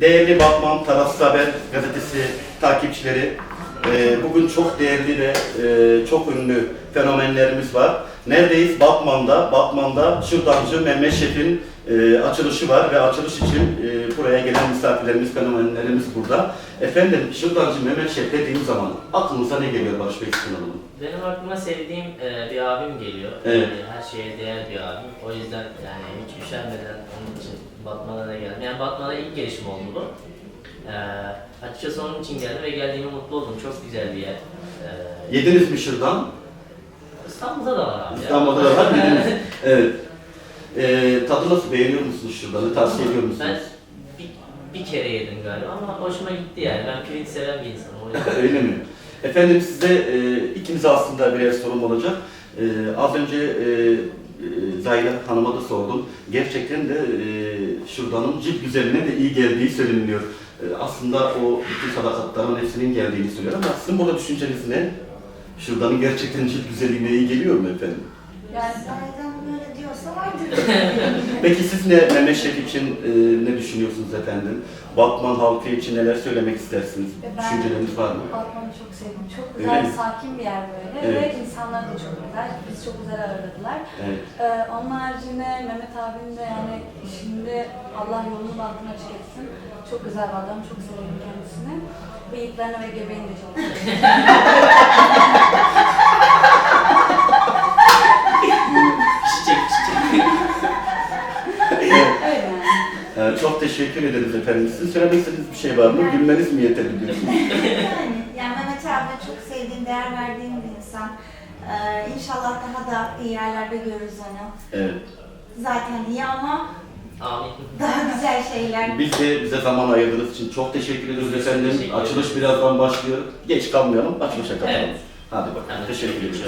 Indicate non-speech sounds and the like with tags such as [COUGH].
Değerli Batman Tarafsız Haber gazetesi takipçileri, e, bugün çok değerli ve e, çok ünlü fenomenlerimiz var. Neredeyiz? Batman'da. Batman'da Şırdancı Mehmet Şef'in e, açılışı var ve açılış için e, buraya gelen misafirlerimiz, fenomenlerimiz burada. Efendim, Şırdancı Mehmet Şef dediğim zaman aklınıza ne geliyor Sıkın Hanım? Benim aklıma sevdiğim e, bir abim geliyor. Evet. E, her şeye değer bir abim. O yüzden yani hiç üşenmeden onun için Batman'a da geldim. Yani Batman'a ilk gelişim oldu bu. E, açıkçası onun için geldim ve geldiğime mutlu oldum. Çok güzel bir yer. E, Yediniz mi Şırdan? İstanbul'da da var abi. İstanbul'da da var yediniz. [LAUGHS] Evet. E, tadı nasıl? Beğeniyor musunuz Şırdan'ı? Tavsiye ediyor musunuz? Ben bir, bir kere yedim galiba ama hoşuma gitti yani. Ben pirinç seven bir insanım. O yüzden. [LAUGHS] Öyle mi? Efendim size e, ikinize aslında birer sorum olacak. E, az önce e, e, Zahide Hanım'a da sordum. Gerçekten de e, şuradanın cilt güzelliğine de iyi geldiği söyleniyor. E, aslında o bütün sadakatların hepsinin geldiğini söylüyor ama sizin burada düşünceniz ne? Şuradanın gerçekten cilt güzelliğine iyi geliyor mu efendim? Yani zaten böyle diyorsa vardır. [LAUGHS] Peki siz ne Mehmet Şef için e, ne düşünüyorsunuz efendim? Batman halkı için neler söylemek istersiniz? Ben- Düşünceleriniz var mı? Batman'ı çok sevdim. Çok Öyle güzel, mi? sakin bir yer böyle Evet. ve insanlar da çok güzel. Bizi çok güzel ağırladılar. Evet. Ee, onun haricinde Mehmet abim de yani şimdi Allah yolunu bahtını açık etsin. Çok güzel bir adam, çok severim kendisini. Bıyıklarını ve göbeğini de çok severim. [LAUGHS] Çiçek çiçek. Öyle yani. Ee, çok teşekkür ederiz efendim. Sizin söylemek istediğiniz bir şey var mı? Gülmeniz mi yeterli diyorsunuz? [LAUGHS] Yani, yani Mehmet abi çok sevdiğim, değer verdiğim bir insan. Ee, inşallah daha da iyi yerlerde görürüz onu. Evet. Zaten iyi ama Amin. daha güzel şeyler. Biz de bize zaman ayırdığınız için çok teşekkür ederiz efendim. teşekkür Açılış birazdan başlıyor. Geç kalmayalım, açılışa kapatalım. Evet. Hadi bakalım. Yani teşekkür ederiz.